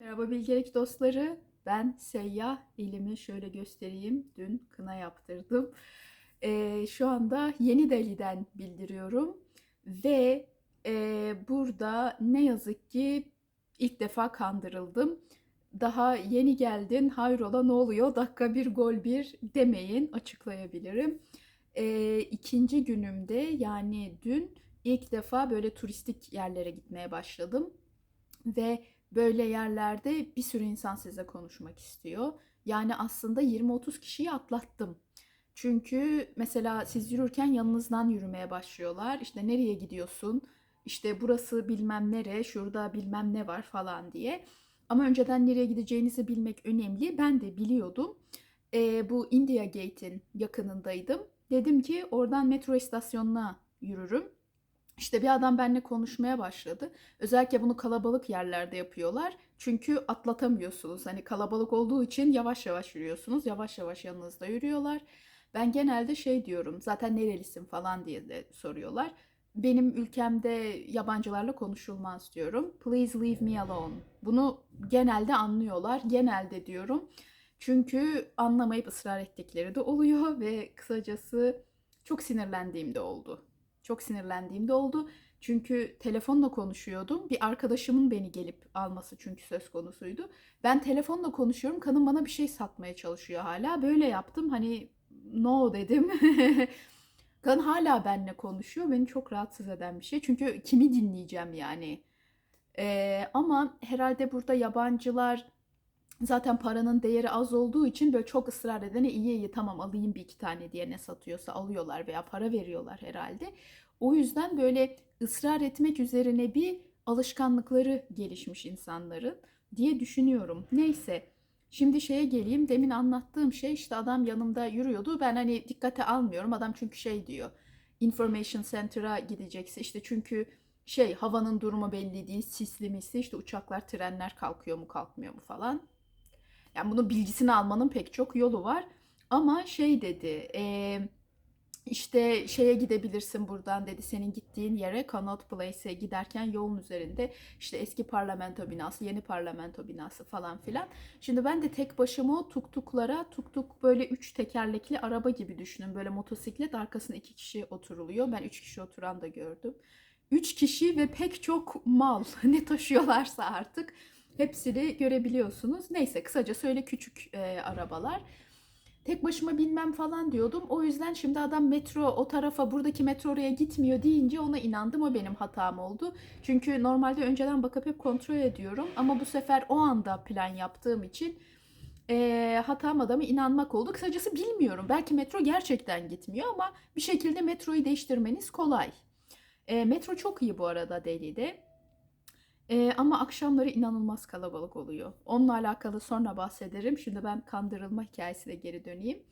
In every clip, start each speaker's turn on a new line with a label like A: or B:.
A: Merhaba bilgelik dostları. Ben Seyyah. Elimi şöyle göstereyim. Dün kına yaptırdım. Ee, şu anda Yeni Delhi'den bildiriyorum. Ve e, burada ne yazık ki ilk defa kandırıldım. Daha yeni geldin, hayrola ne oluyor, dakika bir gol bir demeyin, açıklayabilirim. Ee, ikinci günümde yani dün ilk defa böyle turistik yerlere gitmeye başladım. Ve böyle yerlerde bir sürü insan size konuşmak istiyor. Yani aslında 20-30 kişiyi atlattım. Çünkü mesela siz yürürken yanınızdan yürümeye başlıyorlar. İşte nereye gidiyorsun? İşte burası bilmem nere, şurada bilmem ne var falan diye. Ama önceden nereye gideceğinizi bilmek önemli. Ben de biliyordum. Ee, bu India Gate'in yakınındaydım. Dedim ki oradan metro istasyonuna yürürüm. İşte bir adam benimle konuşmaya başladı. Özellikle bunu kalabalık yerlerde yapıyorlar. Çünkü atlatamıyorsunuz. Hani kalabalık olduğu için yavaş yavaş yürüyorsunuz. Yavaş yavaş yanınızda yürüyorlar. Ben genelde şey diyorum. Zaten nerelisin falan diye de soruyorlar. Benim ülkemde yabancılarla konuşulmaz diyorum. Please leave me alone. Bunu genelde anlıyorlar. Genelde diyorum. Çünkü anlamayıp ısrar ettikleri de oluyor ve kısacası çok sinirlendiğim de oldu. Çok sinirlendiğim de oldu. Çünkü telefonla konuşuyordum. Bir arkadaşımın beni gelip alması çünkü söz konusuydu. Ben telefonla konuşuyorum. Kadın bana bir şey satmaya çalışıyor hala. Böyle yaptım. Hani no dedim. Kadın hala benimle konuşuyor. Beni çok rahatsız eden bir şey. Çünkü kimi dinleyeceğim yani. Ee, ama herhalde burada yabancılar zaten paranın değeri az olduğu için böyle çok ısrar edene iyi iyi tamam alayım bir iki tane diye ne satıyorsa alıyorlar veya para veriyorlar herhalde. O yüzden böyle ısrar etmek üzerine bir alışkanlıkları gelişmiş insanların diye düşünüyorum. Neyse. Şimdi şeye geleyim. Demin anlattığım şey işte adam yanımda yürüyordu. Ben hani dikkate almıyorum. Adam çünkü şey diyor. Information Center'a gideceksin. İşte çünkü şey havanın durumu belli değil. Sisli misli işte uçaklar, trenler kalkıyor mu kalkmıyor mu falan. Yani bunun bilgisini almanın pek çok yolu var. Ama şey dedi, e, işte şeye gidebilirsin buradan dedi. Senin gittiğin yere Connaught Place'e giderken yolun üzerinde işte eski parlamento binası, yeni parlamento binası falan filan. Şimdi ben de tek başıma o tuktuklara, tuktuk böyle üç tekerlekli araba gibi düşünün. Böyle motosiklet arkasına iki kişi oturuluyor. Ben üç kişi oturan da gördüm. Üç kişi ve pek çok mal ne taşıyorlarsa artık hepsini görebiliyorsunuz. Neyse kısaca öyle küçük e, arabalar. Tek başıma bilmem falan diyordum. O yüzden şimdi adam metro o tarafa buradaki metro oraya gitmiyor deyince ona inandım. O benim hatam oldu. Çünkü normalde önceden bakıp hep kontrol ediyorum. Ama bu sefer o anda plan yaptığım için e, hatam adamı inanmak oldu. Kısacası bilmiyorum. Belki metro gerçekten gitmiyor ama bir şekilde metroyu değiştirmeniz kolay. E, metro çok iyi bu arada Delhi'de. Ee, ama akşamları inanılmaz kalabalık oluyor. Onunla alakalı sonra bahsederim. Şimdi ben kandırılma hikayesine geri döneyim.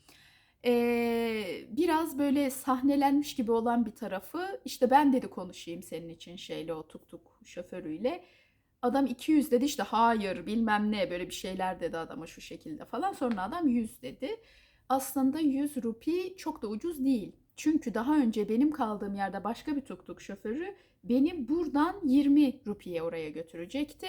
A: Ee, biraz böyle sahnelenmiş gibi olan bir tarafı işte ben dedi konuşayım senin için şeyle o tuk tuk şoförüyle. Adam 200 dedi işte hayır bilmem ne böyle bir şeyler dedi adama şu şekilde falan. Sonra adam 100 dedi. Aslında 100 rupi çok da ucuz değil. Çünkü daha önce benim kaldığım yerde başka bir tuk tuk şoförü beni buradan 20 rupiye oraya götürecekti.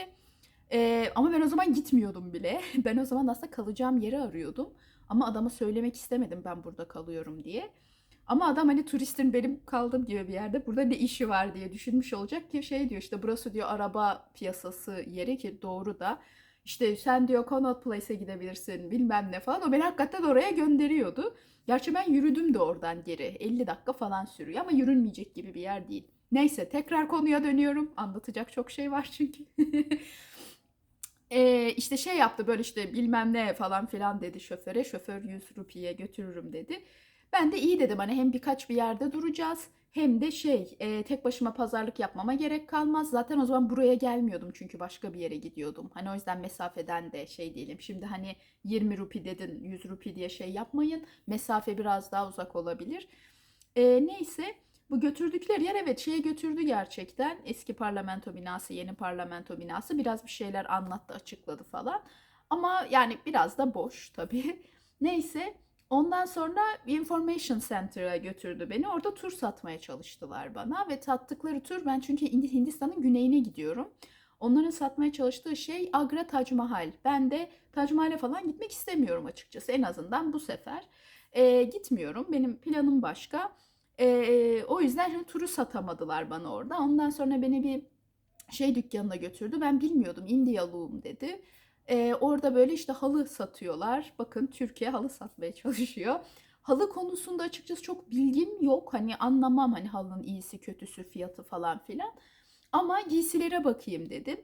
A: Ee, ama ben o zaman gitmiyordum bile. Ben o zaman aslında kalacağım yeri arıyordum. Ama adama söylemek istemedim ben burada kalıyorum diye. Ama adam hani turistin benim kaldığım gibi bir yerde burada ne işi var diye düşünmüş olacak ki şey diyor işte burası diyor araba piyasası yeri ki doğru da. İşte sen diyor Connaught Place'e gidebilirsin bilmem ne falan. O beni hakikaten oraya gönderiyordu. Gerçi ben yürüdüm de oradan geri. 50 dakika falan sürüyor ama yürünmeyecek gibi bir yer değil. Neyse tekrar konuya dönüyorum. Anlatacak çok şey var çünkü. e, işte şey yaptı böyle işte bilmem ne falan filan dedi şoföre. Şoför 100 rupiye götürürüm dedi. Ben de iyi dedim hani hem birkaç bir yerde duracağız hem de şey e, tek başıma pazarlık yapmama gerek kalmaz. Zaten o zaman buraya gelmiyordum çünkü başka bir yere gidiyordum. Hani o yüzden mesafeden de şey diyelim. Şimdi hani 20 rupi dedin 100 rupi diye şey yapmayın. Mesafe biraz daha uzak olabilir. E, neyse bu götürdükleri yer evet şeye götürdü gerçekten. Eski parlamento binası, yeni parlamento binası. Biraz bir şeyler anlattı, açıkladı falan. Ama yani biraz da boş tabii. Neyse ondan sonra Information Center'a götürdü beni. Orada tur satmaya çalıştılar bana ve tattıkları tur ben çünkü Hindistan'ın güneyine gidiyorum. Onların satmaya çalıştığı şey Agra Tac Mahal. Ben de Tac Mahal'e falan gitmek istemiyorum açıkçası. En azından bu sefer e, gitmiyorum. Benim planım başka. E, o yüzden şimdi turu satamadılar bana orada. Ondan sonra beni bir şey dükkanına götürdü. Ben bilmiyordum Indialum dedi. E, orada böyle işte halı satıyorlar. Bakın Türkiye halı satmaya çalışıyor. Halı konusunda açıkçası çok bilgim yok. Hani anlamam hani halının iyisi kötüsü fiyatı falan filan. Ama giysilere bakayım dedim.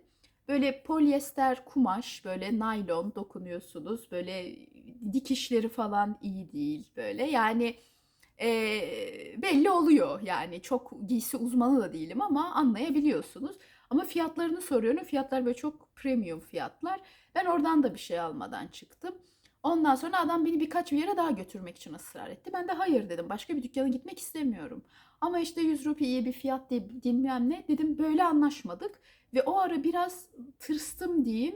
A: Böyle polyester kumaş, böyle naylon dokunuyorsunuz. Böyle dikişleri falan iyi değil böyle. Yani e, belli oluyor yani. Çok giysi uzmanı da değilim ama anlayabiliyorsunuz. Ama fiyatlarını soruyorum. Fiyatlar böyle çok premium fiyatlar. Ben oradan da bir şey almadan çıktım. Ondan sonra adam beni birkaç bir yere daha götürmek için ısrar etti. Ben de hayır dedim. Başka bir dükkana gitmek istemiyorum. Ama işte 100 rupi iyi bir fiyat diye bilmem ne. Dedim böyle anlaşmadık. Ve o ara biraz tırstım diyeyim.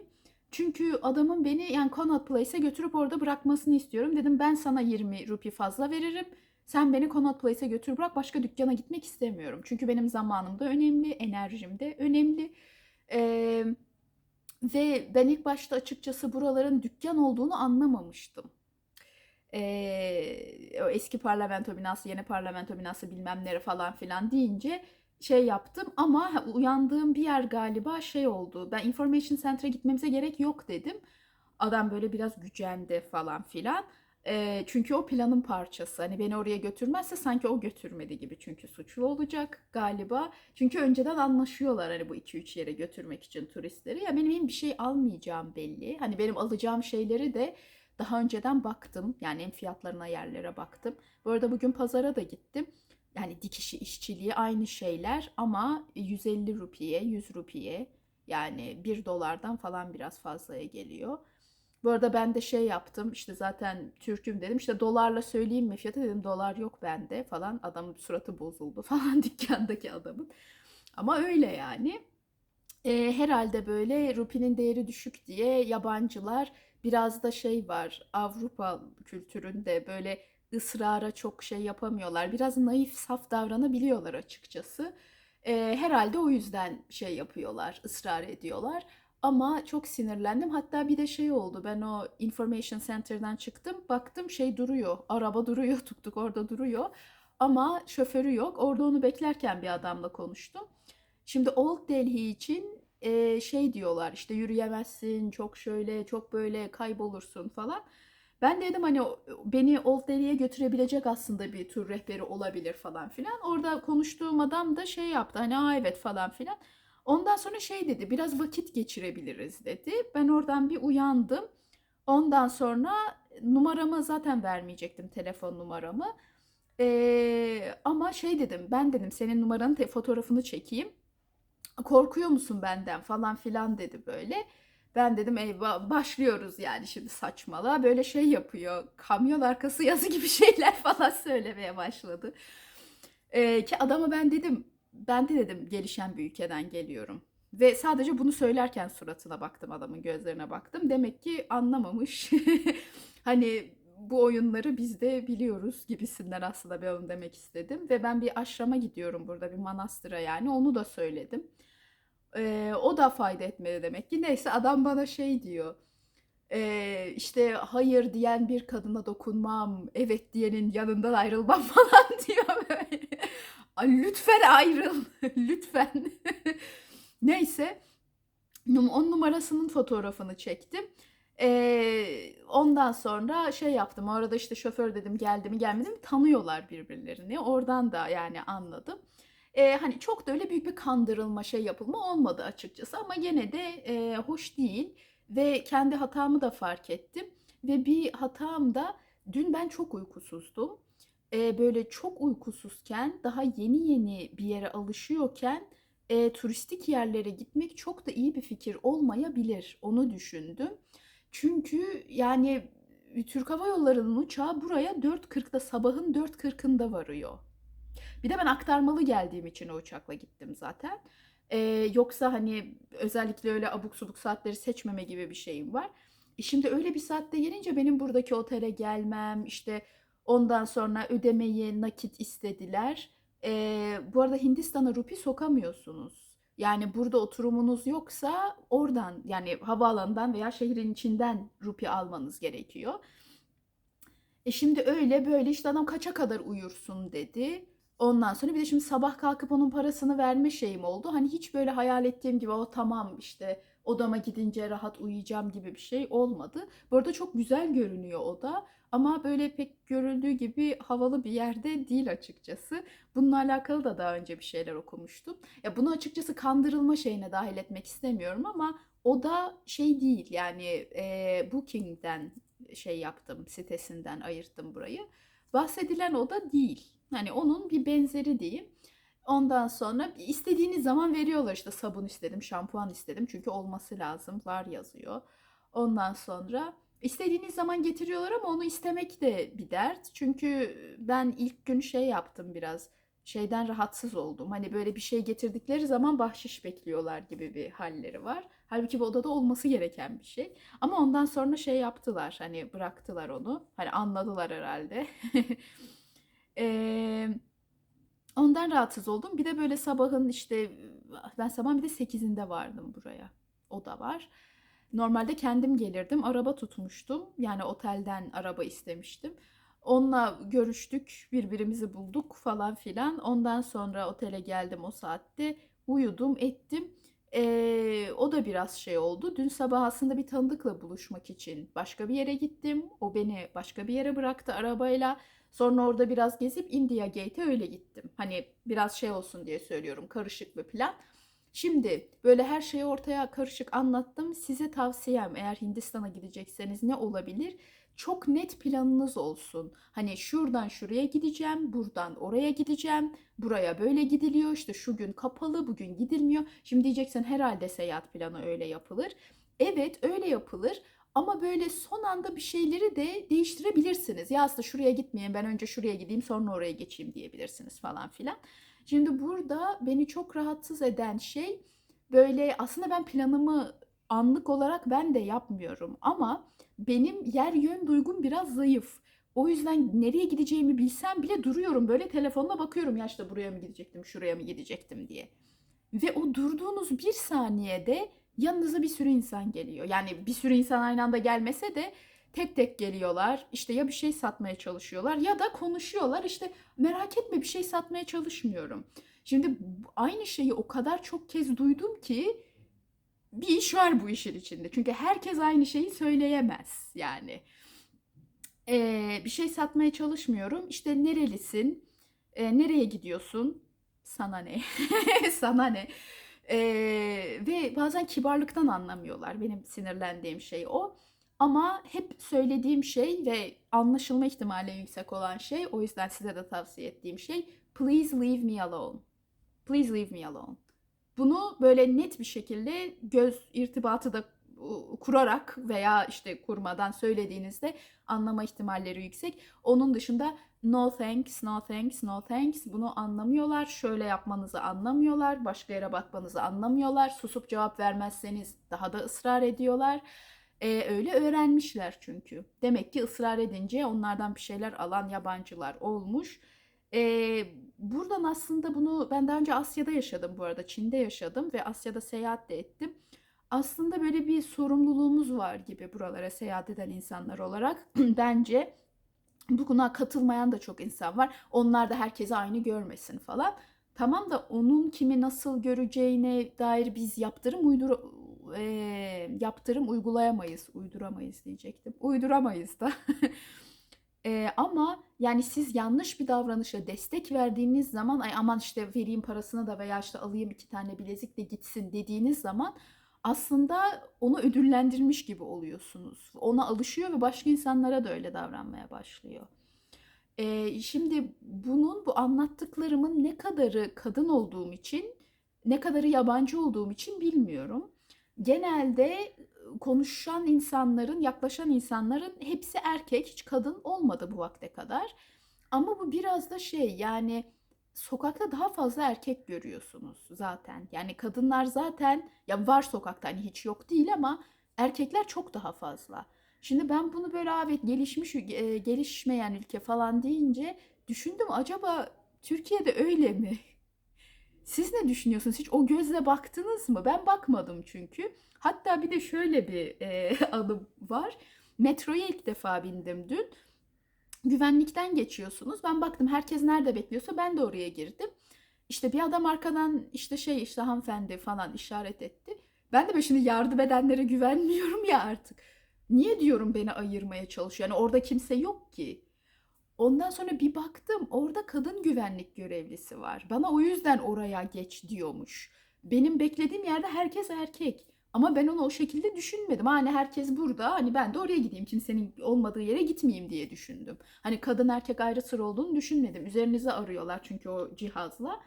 A: Çünkü adamın beni yani Connaught Place'e götürüp orada bırakmasını istiyorum. Dedim ben sana 20 rupi fazla veririm. Sen beni Connaught Place'e götür bırak başka dükkana gitmek istemiyorum. Çünkü benim zamanım da önemli, enerjim de önemli. Ee, ve ben ilk başta açıkçası buraların dükkan olduğunu anlamamıştım. Ee, o eski parlamento binası, yeni parlamento binası bilmem nere falan filan deyince şey yaptım ama uyandığım bir yer galiba şey oldu. Ben Information Center'a gitmemize gerek yok dedim. Adam böyle biraz gücendi falan filan. Ee, çünkü o planın parçası. Hani beni oraya götürmezse sanki o götürmedi gibi. Çünkü suçlu olacak galiba. Çünkü önceden anlaşıyorlar hani bu 2-3 yere götürmek için turistleri. Ya benim, bir şey almayacağım belli. Hani benim alacağım şeyleri de daha önceden baktım. Yani en fiyatlarına yerlere baktım. Bu arada bugün pazara da gittim. Yani dikişi işçiliği aynı şeyler ama 150 rupiye, 100 rupiye yani 1 dolardan falan biraz fazlaya geliyor. Bu arada ben de şey yaptım işte zaten Türk'üm dedim işte dolarla söyleyeyim mi fiyatı dedim dolar yok bende falan adamın suratı bozuldu falan dükkandaki adamın. Ama öyle yani. E, herhalde böyle rupinin değeri düşük diye yabancılar biraz da şey var Avrupa kültüründe böyle ısrara çok şey yapamıyorlar. Biraz naif, saf davranabiliyorlar açıkçası. E, herhalde o yüzden şey yapıyorlar, ısrar ediyorlar. Ama çok sinirlendim. Hatta bir de şey oldu. Ben o Information Center'dan çıktım. Baktım şey duruyor. Araba duruyor. Tuk tuk orada duruyor. Ama şoförü yok. Orada onu beklerken bir adamla konuştum. Şimdi Old Delhi için e, şey diyorlar işte yürüyemezsin, çok şöyle, çok böyle kaybolursun falan. Ben dedim hani beni Old Delhi'ye götürebilecek aslında bir tur rehberi olabilir falan filan. Orada konuştuğum adam da şey yaptı hani aa evet falan filan. Ondan sonra şey dedi biraz vakit geçirebiliriz dedi. Ben oradan bir uyandım. Ondan sonra numaramı zaten vermeyecektim telefon numaramı. Ee, ama şey dedim ben dedim senin numaranın fotoğrafını çekeyim. Korkuyor musun benden falan filan dedi böyle. Ben dedim eyvah başlıyoruz yani şimdi saçmalığa. Böyle şey yapıyor. Kamyon arkası yazı gibi şeyler falan söylemeye başladı. Ee, ki adama ben dedim ben de dedim gelişen bir ülkeden geliyorum. Ve sadece bunu söylerken suratına baktım adamın gözlerine baktım. Demek ki anlamamış. hani bu oyunları biz de biliyoruz gibisinden aslında ben onu demek istedim. Ve ben bir aşrama gidiyorum burada bir manastıra yani onu da söyledim. Ee, o da fayda etmedi demek ki. Neyse adam bana şey diyor. Ee, işte hayır diyen bir kadına dokunmam, evet diyenin yanından ayrılmam falan diyor böyle. Ay, lütfen ayrıl, lütfen. Neyse, on numarasının fotoğrafını çektim. Ee, ondan sonra şey yaptım. Orada işte şoför dedim geldi mi gelmedi mi tanıyorlar birbirlerini. Oradan da yani anladım. Ee, hani çok da öyle büyük bir kandırılma şey yapılma olmadı açıkçası ama gene de e, hoş değil ve kendi hatamı da fark ettim ve bir hatam da dün ben çok uykusuzdum. Ee, böyle çok uykusuzken daha yeni yeni bir yere alışıyorken e, turistik yerlere gitmek çok da iyi bir fikir olmayabilir. Onu düşündüm. Çünkü yani Türk Hava Yolları'nın uçağı buraya 4.40'da sabahın 4.40'ında varıyor. Bir de ben aktarmalı geldiğim için o uçakla gittim zaten. Ee, yoksa hani özellikle öyle abuk subuk saatleri seçmeme gibi bir şeyim var. E şimdi öyle bir saatte gelince benim buradaki otele gelmem, işte ondan sonra ödemeyi nakit istediler. Ee, bu arada Hindistan'a rupi sokamıyorsunuz. Yani burada oturumunuz yoksa oradan yani havaalanından veya şehrin içinden rupi almanız gerekiyor. E şimdi öyle böyle işte adam kaça kadar uyursun dedi. Ondan sonra bir de şimdi sabah kalkıp onun parasını verme şeyim oldu. Hani hiç böyle hayal ettiğim gibi o tamam işte odama gidince rahat uyuyacağım gibi bir şey olmadı. Bu arada çok güzel görünüyor oda ama böyle pek görüldüğü gibi havalı bir yerde değil açıkçası. Bununla alakalı da daha önce bir şeyler okumuştum. Ya bunu açıkçası kandırılma şeyine dahil etmek istemiyorum ama o da şey değil yani e, Booking'den şey yaptım sitesinden ayırttım burayı. Bahsedilen o da değil. Hani onun bir benzeri diyeyim. Ondan sonra istediğiniz zaman veriyorlar işte sabun istedim, şampuan istedim çünkü olması lazım var yazıyor. Ondan sonra istediğiniz zaman getiriyorlar ama onu istemek de bir dert. Çünkü ben ilk gün şey yaptım biraz şeyden rahatsız oldum. Hani böyle bir şey getirdikleri zaman bahşiş bekliyorlar gibi bir halleri var. Halbuki bu odada olması gereken bir şey. Ama ondan sonra şey yaptılar. Hani bıraktılar onu. Hani anladılar herhalde. Eee Ondan rahatsız oldum. Bir de böyle sabahın işte ben sabahın bir de 8'inde vardım buraya. O da var. Normalde kendim gelirdim. Araba tutmuştum. Yani otelden araba istemiştim. Onunla görüştük, birbirimizi bulduk falan filan. Ondan sonra otele geldim o saatte. Uyudum, ettim. Ee, o da biraz şey oldu. Dün sabah aslında bir tanıdıkla buluşmak için başka bir yere gittim. O beni başka bir yere bıraktı arabayla. Sonra orada biraz gezip India Gate'e öyle gittim. Hani biraz şey olsun diye söylüyorum. Karışık bir plan. Şimdi böyle her şeyi ortaya karışık anlattım. Size tavsiyem eğer Hindistan'a gidecekseniz ne olabilir? Çok net planınız olsun. Hani şuradan şuraya gideceğim, buradan oraya gideceğim, buraya böyle gidiliyor, işte şu gün kapalı, bugün gidilmiyor. Şimdi diyeceksin herhalde seyahat planı öyle yapılır. Evet öyle yapılır ama böyle son anda bir şeyleri de değiştirebilirsiniz. Ya aslında şuraya gitmeyeyim ben önce şuraya gideyim sonra oraya geçeyim diyebilirsiniz falan filan. Şimdi burada beni çok rahatsız eden şey böyle aslında ben planımı anlık olarak ben de yapmıyorum ama benim yer yön duygum biraz zayıf. O yüzden nereye gideceğimi bilsem bile duruyorum böyle telefonla bakıyorum ya işte buraya mı gidecektim şuraya mı gidecektim diye. Ve o durduğunuz bir saniyede yanınıza bir sürü insan geliyor. Yani bir sürü insan aynı anda gelmese de tek tek geliyorlar. İşte ya bir şey satmaya çalışıyorlar ya da konuşuyorlar. İşte merak etme bir şey satmaya çalışmıyorum. Şimdi aynı şeyi o kadar çok kez duydum ki bir iş var bu işin içinde. Çünkü herkes aynı şeyi söyleyemez yani. Ee, bir şey satmaya çalışmıyorum. İşte nerelisin? Ee, nereye gidiyorsun? Sana ne? Sana ne? Ee, ve bazen kibarlıktan anlamıyorlar. Benim sinirlendiğim şey o. Ama hep söylediğim şey ve anlaşılma ihtimali yüksek olan şey, o yüzden size de tavsiye ettiğim şey, please leave me alone. Please leave me alone. Bunu böyle net bir şekilde göz irtibatı da kurarak veya işte kurmadan söylediğinizde anlama ihtimalleri yüksek. Onun dışında no thanks, no thanks, no thanks bunu anlamıyorlar. Şöyle yapmanızı anlamıyorlar. Başka yere bakmanızı anlamıyorlar. Susup cevap vermezseniz daha da ısrar ediyorlar. Ee, öyle öğrenmişler çünkü. Demek ki ısrar edince onlardan bir şeyler alan yabancılar olmuş. Ee, buradan aslında bunu ben daha önce Asya'da yaşadım bu arada. Çin'de yaşadım ve Asya'da seyahat de ettim aslında böyle bir sorumluluğumuz var gibi buralara seyahat eden insanlar olarak bence buna katılmayan da çok insan var. Onlar da herkese aynı görmesin falan. Tamam da onun kimi nasıl göreceğine dair biz yaptırım uydur e, yaptırım uygulayamayız, uyduramayız diyecektim. Uyduramayız da. e, ama yani siz yanlış bir davranışa destek verdiğiniz zaman ay aman işte vereyim parasını da veya işte alayım iki tane bilezik de gitsin dediğiniz zaman aslında onu ödüllendirmiş gibi oluyorsunuz. Ona alışıyor ve başka insanlara da öyle davranmaya başlıyor. Ee, şimdi bunun bu anlattıklarımın ne kadarı kadın olduğum için ne kadarı yabancı olduğum için bilmiyorum. Genelde konuşan insanların, yaklaşan insanların hepsi erkek, hiç kadın olmadı bu vakte kadar. Ama bu biraz da şey yani sokakta daha fazla erkek görüyorsunuz zaten. Yani kadınlar zaten ya var sokakta hani hiç yok değil ama erkekler çok daha fazla. Şimdi ben bunu böyle evet gelişmiş e, gelişmeyen ülke falan deyince düşündüm acaba Türkiye'de öyle mi? Siz ne düşünüyorsunuz? Hiç o gözle baktınız mı? Ben bakmadım çünkü. Hatta bir de şöyle bir e, anım var. Metroya ilk defa bindim dün. Güvenlikten geçiyorsunuz. Ben baktım herkes nerede bekliyorsa ben de oraya girdim. İşte bir adam arkadan işte şey işte hanımefendi falan işaret etti. Ben de böyle şimdi yardım edenlere güvenmiyorum ya artık. Niye diyorum beni ayırmaya çalışıyor? Yani orada kimse yok ki. Ondan sonra bir baktım orada kadın güvenlik görevlisi var. Bana o yüzden oraya geç diyormuş. Benim beklediğim yerde herkes erkek. Ama ben onu o şekilde düşünmedim. Hani herkes burada hani ben de oraya gideyim kimsenin olmadığı yere gitmeyeyim diye düşündüm. Hani kadın erkek ayrı sıra olduğunu düşünmedim. Üzerinize arıyorlar çünkü o cihazla.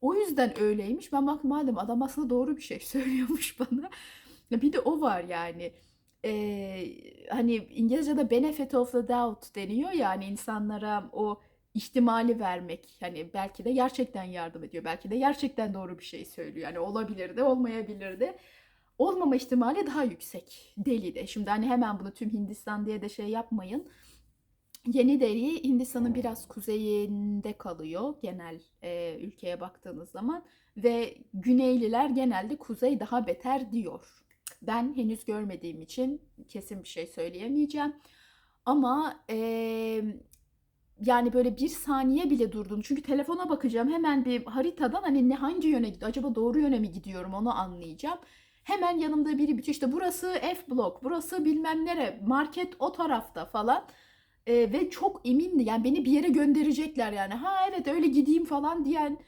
A: O yüzden öyleymiş. Ben baktım madem adam aslında doğru bir şey söylüyormuş bana. Bir de o var yani. Ee, hani İngilizce'de benefit of the doubt deniyor ya hani insanlara o ihtimali vermek. Hani belki de gerçekten yardım ediyor. Belki de gerçekten doğru bir şey söylüyor. Yani olabilir de olmayabilir de. Olmama ihtimali daha yüksek Deli de. Şimdi hani hemen bunu tüm Hindistan diye de şey yapmayın. Yeni Delhi Hindistan'ın biraz kuzeyinde kalıyor genel e, ülkeye baktığınız zaman ve Güneyliler genelde kuzey daha beter diyor. Ben henüz görmediğim için kesin bir şey söyleyemeyeceğim. Ama e, yani böyle bir saniye bile durdum. Çünkü telefona bakacağım hemen bir haritadan hani ne hangi yöne gidiyor acaba doğru yöne mi gidiyorum onu anlayacağım. Hemen yanımda biri bitiyor işte burası F blok burası bilmem nere market o tarafta falan. E, ve çok emindi yani beni bir yere gönderecekler yani ha evet öyle gideyim falan diyen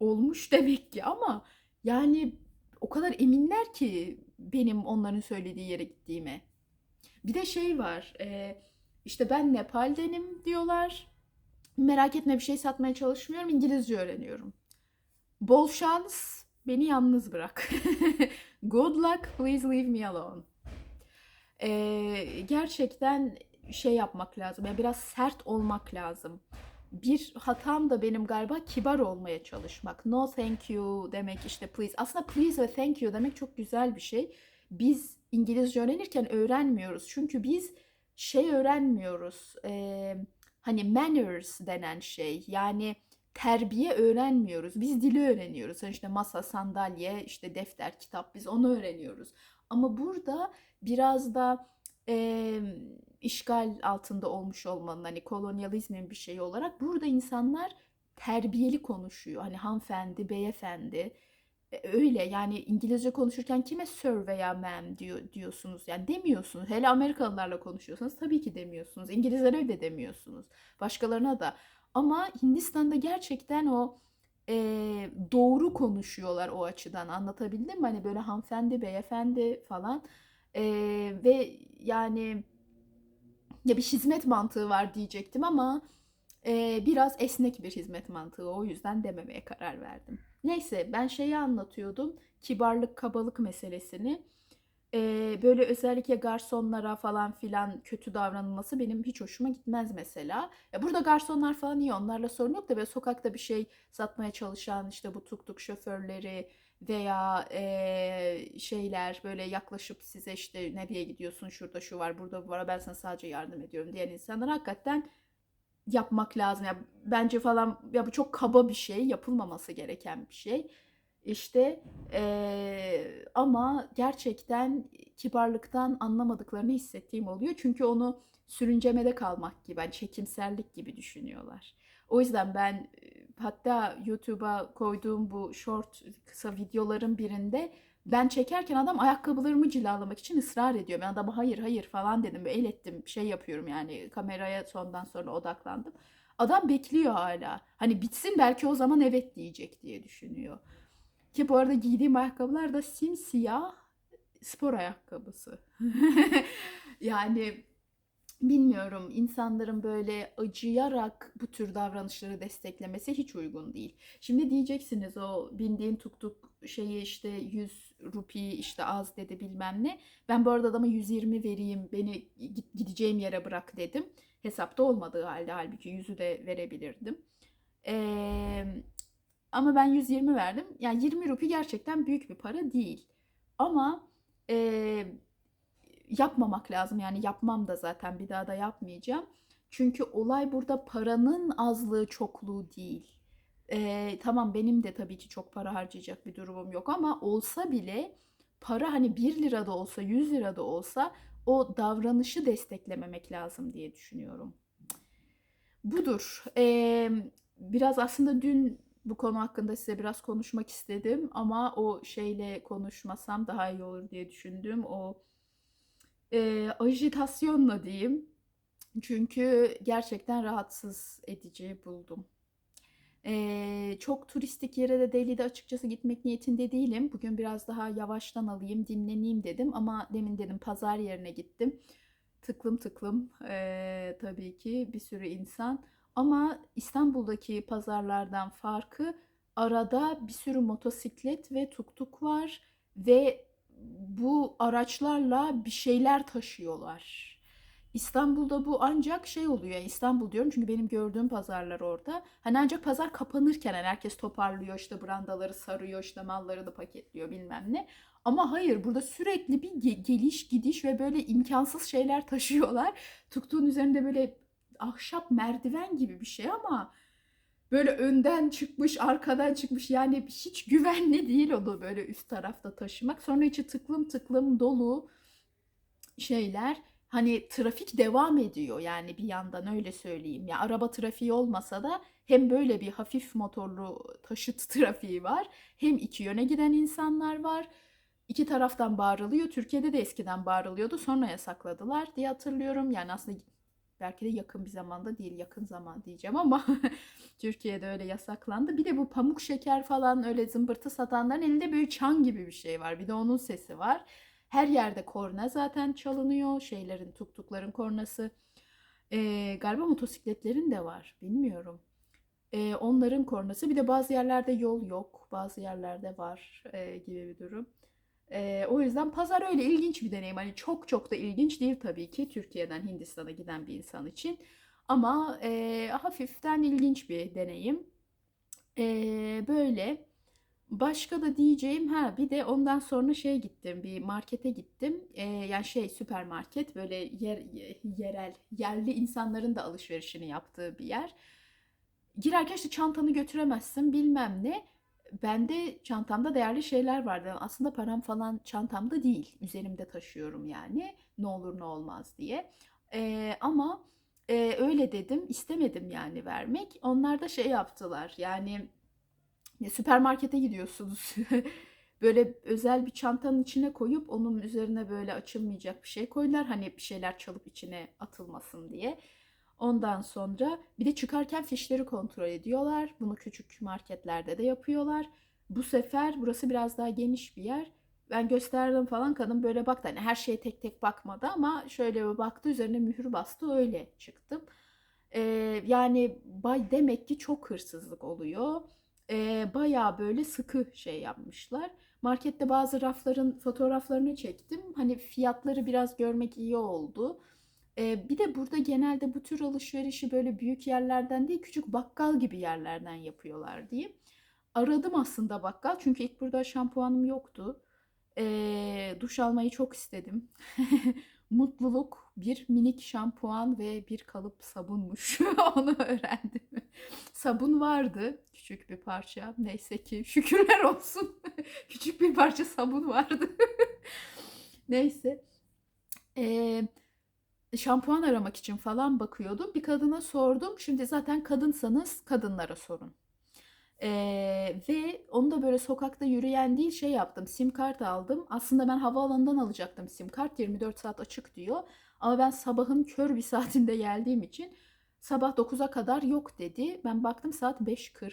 A: olmuş demek ki ama yani o kadar eminler ki benim onların söylediği yere gittiğime. Bir de şey var e, işte ben Nepal'denim diyorlar merak etme bir şey satmaya çalışmıyorum İngilizce öğreniyorum. Bol şans beni yalnız bırak. Good luck please leave me alone. E, gerçekten şey yapmak lazım. Yani biraz sert olmak lazım. Bir hatam da benim galiba kibar olmaya çalışmak. No thank you demek işte please. Aslında please ve thank you demek çok güzel bir şey. Biz İngilizce öğrenirken öğrenmiyoruz. Çünkü biz şey öğrenmiyoruz. E, hani manners denen şey. Yani terbiye öğrenmiyoruz. Biz dili öğreniyoruz. Yani işte masa, sandalye, işte defter, kitap biz onu öğreniyoruz. Ama burada biraz da e, işgal altında olmuş olmanın hani kolonyalizmin bir şeyi olarak burada insanlar terbiyeli konuşuyor. Hani hanımefendi, beyefendi e, öyle yani İngilizce konuşurken kime sir veya ma'am diyor diyorsunuz yani demiyorsunuz. Hele Amerikalılarla konuşuyorsanız tabii ki demiyorsunuz. İngilizlere de demiyorsunuz. Başkalarına da. Ama Hindistan'da gerçekten o e, doğru konuşuyorlar o açıdan anlatabildim mi? Hani böyle hanımefendi, beyefendi falan. E, ve yani ya bir hizmet mantığı var diyecektim ama e, biraz esnek bir hizmet mantığı o yüzden dememeye karar verdim. Neyse ben şeyi anlatıyordum kibarlık kabalık meselesini. E, böyle özellikle garsonlara falan filan kötü davranılması benim hiç hoşuma gitmez mesela. Ya burada garsonlar falan iyi onlarla sorun yok da böyle sokakta bir şey satmaya çalışan işte bu tuk tuk şoförleri veya e, şeyler böyle yaklaşıp size işte nereye gidiyorsun şurada şu var burada bu var ben sana sadece yardım ediyorum diyen insanlar hakikaten yapmak lazım. Ya bence falan ya bu çok kaba bir şey, yapılmaması gereken bir şey. İşte e, ama gerçekten kibarlıktan anlamadıklarını hissettiğim oluyor. Çünkü onu sürüncemede kalmak gibi, yani çekimserlik gibi düşünüyorlar. O yüzden ben hatta YouTube'a koyduğum bu short kısa videoların birinde ben çekerken adam ayakkabılarımı cilalamak için ısrar ediyor. Ben adama hayır hayır falan dedim. El ettim şey yapıyorum yani kameraya sondan sonra odaklandım. Adam bekliyor hala. Hani bitsin belki o zaman evet diyecek diye düşünüyor. Ki bu arada giydiğim ayakkabılar da simsiyah spor ayakkabısı. yani bilmiyorum insanların böyle acıyarak bu tür davranışları desteklemesi hiç uygun değil. Şimdi diyeceksiniz o bindiğin tuk tuk şeyi işte 100 rupi işte az dedi bilmem ne. Ben bu arada adama 120 vereyim beni gideceğim yere bırak dedim. Hesapta olmadığı halde halbuki 100'ü de verebilirdim. Ee, ama ben 120 verdim. Yani 20 rupi gerçekten büyük bir para değil. Ama e, yapmamak lazım. Yani yapmam da zaten bir daha da yapmayacağım. Çünkü olay burada paranın azlığı çokluğu değil. Eee, tamam benim de tabii ki çok para harcayacak bir durumum yok ama olsa bile para hani 1 lira da olsa 100 lira da olsa o davranışı desteklememek lazım diye düşünüyorum. Budur. Emm, biraz aslında dün bu konu hakkında size biraz konuşmak istedim ama o şeyle konuşmasam daha iyi olur diye düşündüm. O eee, ajitasyonla diyeyim. Çünkü gerçekten rahatsız edici buldum. Eee, çok turistik yere de Delhi'de açıkçası gitmek niyetinde değilim. Bugün biraz daha yavaştan alayım, dinleneyim dedim ama demin dedim pazar yerine gittim. Tıklım tıklım eee, tabii ki bir sürü insan. Ama İstanbul'daki pazarlardan farkı arada bir sürü motosiklet ve tuktuk var ve bu araçlarla bir şeyler taşıyorlar. İstanbul'da bu ancak şey oluyor. Yani İstanbul diyorum çünkü benim gördüğüm pazarlar orada. Hani ancak pazar kapanırken hani herkes toparlıyor işte brandaları sarıyor işte mallarını paketliyor bilmem ne. Ama hayır burada sürekli bir ge- geliş gidiş ve böyle imkansız şeyler taşıyorlar. Tuktuğun üzerinde böyle ahşap merdiven gibi bir şey ama böyle önden çıkmış, arkadan çıkmış. Yani hiç güvenli değil onu böyle üst tarafta taşımak. Sonra içi tıklım tıklım dolu şeyler. Hani trafik devam ediyor yani bir yandan öyle söyleyeyim. Ya araba trafiği olmasa da hem böyle bir hafif motorlu taşıt trafiği var, hem iki yöne giden insanlar var. İki taraftan bağırılıyor. Türkiye'de de eskiden bağırılıyordu. Sonra yasakladılar diye hatırlıyorum. Yani aslında belki de yakın bir zamanda değil, yakın zaman diyeceğim ama Türkiye'de öyle yasaklandı. Bir de bu pamuk şeker falan öyle zımbırtı satanların elinde böyle çan gibi bir şey var. Bir de onun sesi var. Her yerde korna zaten çalınıyor. Şeylerin, tuktukların kornası. Ee, galiba motosikletlerin de var. Bilmiyorum. Ee, onların kornası. Bir de bazı yerlerde yol yok. Bazı yerlerde var e, gibi bir durum. Ee, o yüzden pazar öyle ilginç bir deneyim. Hani çok çok da ilginç değil tabii ki Türkiye'den Hindistan'a giden bir insan için. Ama e, hafiften ilginç bir deneyim. Ee, böyle. Başka da diyeceğim ha bir de ondan sonra şeye gittim bir markete gittim Ee, yani şey süpermarket böyle yer, yerel yerli insanların da alışverişini yaptığı bir yer. Girerken işte çantanı götüremezsin bilmem ne. Bende çantamda değerli şeyler vardı. Aslında param falan çantamda değil. Üzerimde taşıyorum yani. Ne olur ne olmaz diye. Ee, ama e, öyle dedim. istemedim yani vermek. Onlar da şey yaptılar. Yani ya süpermarkete gidiyorsunuz. Böyle özel bir çantanın içine koyup onun üzerine böyle açılmayacak bir şey koydular. Hani bir şeyler çalıp içine atılmasın diye. Ondan sonra bir de çıkarken fişleri kontrol ediyorlar. Bunu küçük marketlerde de yapıyorlar. Bu sefer burası biraz daha geniş bir yer. Ben gösterdim falan kadın böyle baktı. Hani her şeye tek tek bakmadı ama şöyle bir baktı üzerine mühür bastı öyle çıktım. Ee, yani bay demek ki çok hırsızlık oluyor. Ee, bayağı böyle sıkı şey yapmışlar. Markette bazı rafların fotoğraflarını çektim. Hani fiyatları biraz görmek iyi oldu. Ee, bir de burada genelde bu tür alışverişi böyle büyük yerlerden değil küçük bakkal gibi yerlerden yapıyorlar diyeyim. Aradım aslında bakkal çünkü ilk burada şampuanım yoktu. Ee, duş almayı çok istedim. Mutluluk bir minik şampuan ve bir kalıp sabunmuş. Onu öğrendim. Sabun vardı küçük bir parça. Neyse ki şükürler olsun. küçük bir parça sabun vardı. Neyse. Ee, şampuan aramak için falan bakıyordum. Bir kadına sordum. Şimdi zaten kadınsanız kadınlara sorun. Ee, ve onu da böyle sokakta yürüyen değil şey yaptım. Sim kart aldım. Aslında ben havaalanından alacaktım sim kart. 24 saat açık diyor. Ama ben sabahın kör bir saatinde geldiğim için sabah 9'a kadar yok dedi. Ben baktım saat 5.40.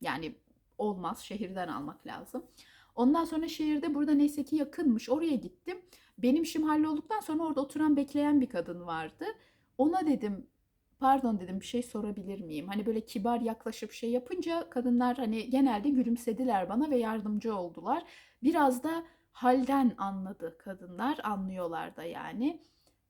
A: Yani olmaz şehirden almak lazım. Ondan sonra şehirde burada neyse ki yakınmış. Oraya gittim. Benim işim hallolduktan sonra orada oturan bekleyen bir kadın vardı. Ona dedim pardon dedim bir şey sorabilir miyim? Hani böyle kibar yaklaşıp şey yapınca kadınlar hani genelde gülümsediler bana ve yardımcı oldular. Biraz da halden anladı kadınlar anlıyorlar da yani.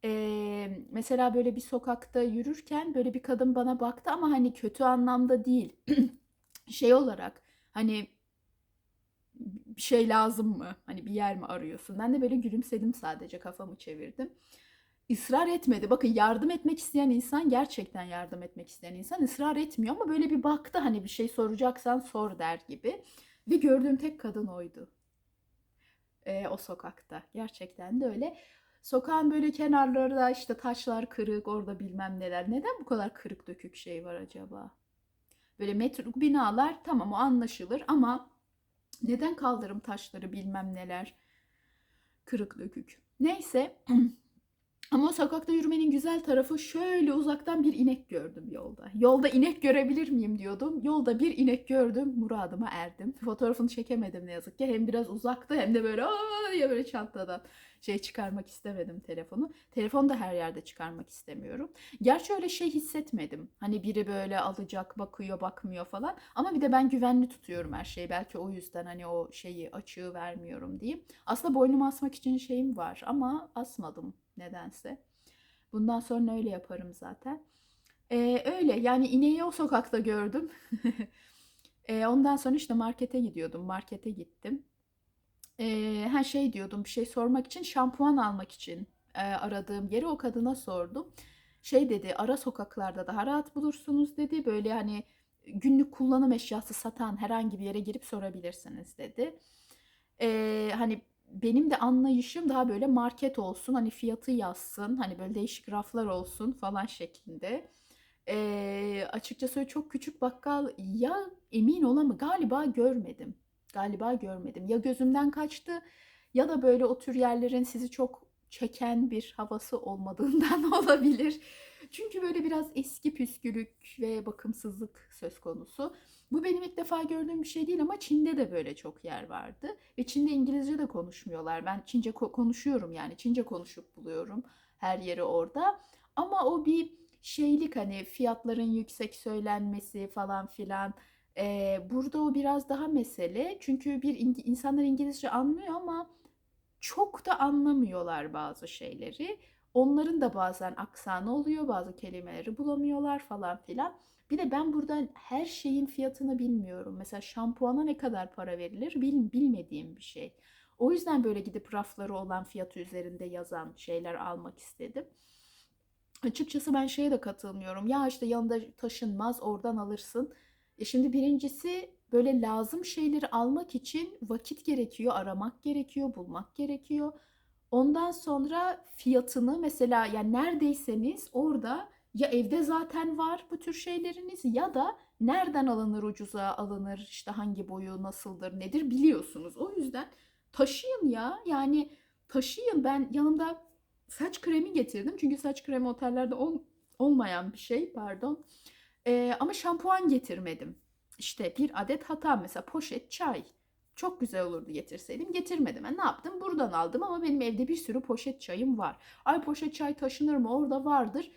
A: Ee, mesela böyle bir sokakta yürürken böyle bir kadın bana baktı ama hani kötü anlamda değil. Şey olarak hani bir şey lazım mı? Hani bir yer mi arıyorsun? Ben de böyle gülümsedim sadece kafamı çevirdim. ısrar etmedi. Bakın yardım etmek isteyen insan gerçekten yardım etmek isteyen insan ısrar etmiyor ama böyle bir baktı hani bir şey soracaksan sor der gibi. Ve gördüğüm tek kadın oydu. Ee, o sokakta. Gerçekten de öyle. Sokağın böyle kenarları da işte taşlar kırık, orada bilmem neler. Neden bu kadar kırık dökük şey var acaba? Böyle metro binalar tamam o anlaşılır ama neden kaldırım taşları bilmem neler kırık dökük. Neyse ama sokakta yürümenin güzel tarafı şöyle uzaktan bir inek gördüm yolda. Yolda inek görebilir miyim diyordum. Yolda bir inek gördüm, muradıma erdim. Fotoğrafını çekemedim ne yazık ki. Hem biraz uzaktı hem de böyle aa diye böyle çantadan şey çıkarmak istemedim telefonu. Telefonu da her yerde çıkarmak istemiyorum. Gerçi öyle şey hissetmedim. Hani biri böyle alacak, bakıyor, bakmıyor falan. Ama bir de ben güvenli tutuyorum her şeyi. Belki o yüzden hani o şeyi açığı vermiyorum diyeyim. Aslında boynumu asmak için şeyim var ama asmadım nedense. Bundan sonra öyle yaparım zaten. Ee, öyle yani ineği o sokakta gördüm. ee, ondan sonra işte markete gidiyordum. Markete gittim. Ee, her şey diyordum bir şey sormak için şampuan almak için e, aradığım yeri o kadına sordum. Şey dedi ara sokaklarda daha rahat bulursunuz dedi. Böyle hani günlük kullanım eşyası satan herhangi bir yere girip sorabilirsiniz dedi. Ee, hani benim de anlayışım daha böyle market olsun hani fiyatı yazsın hani böyle değişik raflar olsun falan şeklinde. Ee, açıkçası çok küçük bakkal ya emin olamam galiba görmedim. Galiba görmedim. Ya gözümden kaçtı ya da böyle o tür yerlerin sizi çok çeken bir havası olmadığından olabilir. Çünkü böyle biraz eski püskülük ve bakımsızlık söz konusu. Bu benim ilk defa gördüğüm bir şey değil ama Çin'de de böyle çok yer vardı. Ve Çin'de İngilizce de konuşmuyorlar. Ben Çince ko- konuşuyorum yani Çince konuşup buluyorum her yeri orada. Ama o bir şeylik hani fiyatların yüksek söylenmesi falan filan. Ee, burada o biraz daha mesele. Çünkü bir İng- insanlar İngilizce anlıyor ama çok da anlamıyorlar bazı şeyleri. Onların da bazen aksanı oluyor, bazı kelimeleri bulamıyorlar falan filan. Bir de ben burada her şeyin fiyatını bilmiyorum. Mesela şampuana ne kadar para verilir bil, bilmediğim bir şey. O yüzden böyle gidip rafları olan fiyatı üzerinde yazan şeyler almak istedim. Açıkçası ben şeye de katılmıyorum. Ya işte yanında taşınmaz oradan alırsın. E şimdi birincisi böyle lazım şeyleri almak için vakit gerekiyor, aramak gerekiyor, bulmak gerekiyor. Ondan sonra fiyatını mesela yani neredeyseniz orada ya evde zaten var bu tür şeyleriniz ya da nereden alınır ucuza alınır işte hangi boyu nasıldır nedir biliyorsunuz. O yüzden taşıyın ya yani taşıyın ben yanımda saç kremi getirdim çünkü saç kremi otellerde ol- olmayan bir şey pardon. Ee, ama şampuan getirmedim. İşte bir adet hata mesela poşet çay. Çok güzel olurdu getirseydim. Getirmedim. Ben ne yaptım? Buradan aldım ama benim evde bir sürü poşet çayım var. Ay poşet çay taşınır mı? Orada vardır.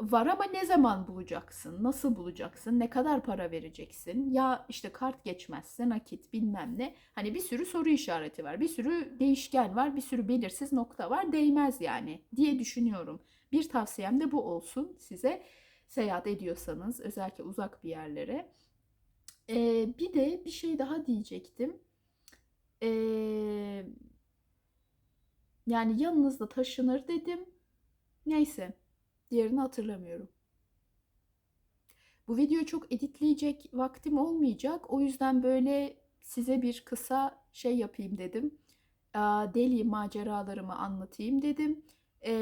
A: Var ama ne zaman bulacaksın? Nasıl bulacaksın? Ne kadar para vereceksin? Ya işte kart geçmezse nakit bilmem ne. Hani bir sürü soru işareti var. Bir sürü değişken var. Bir sürü belirsiz nokta var. Değmez yani diye düşünüyorum. Bir tavsiyem de bu olsun size. Seyahat ediyorsanız özellikle uzak bir yerlere. Ee, bir de bir şey daha diyecektim. Ee, yani yanınızda taşınır dedim. Neyse, diğerini hatırlamıyorum. Bu videoyu çok editleyecek vaktim olmayacak. O yüzden böyle size bir kısa şey yapayım dedim. Aa, Delhi maceralarımı anlatayım dedim. Ee,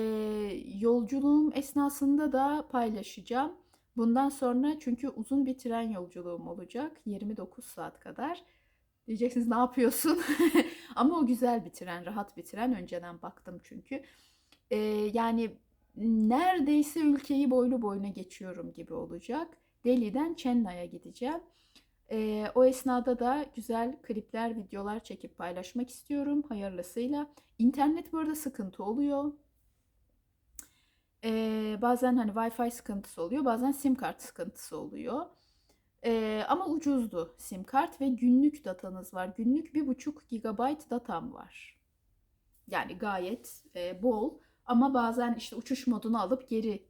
A: yolculuğum esnasında da paylaşacağım. Bundan sonra çünkü uzun bir tren yolculuğum olacak. 29 saat kadar. Diyeceksiniz ne yapıyorsun? Ama o güzel bir tren, rahat bir tren. Önceden baktım çünkü. Ee, yani neredeyse ülkeyi boylu boyuna geçiyorum gibi olacak. Delhi'den Chennai'ye gideceğim. Ee, o esnada da güzel klipler, videolar çekip paylaşmak istiyorum hayırlısıyla. İnternet bu arada sıkıntı oluyor. Ee, bazen hani Wi-Fi sıkıntısı oluyor, bazen sim kart sıkıntısı oluyor. Ee, ama ucuzdu sim kart ve günlük datanız var. Günlük 1,5 GB datam var. Yani gayet e, bol ama bazen işte uçuş modunu alıp geri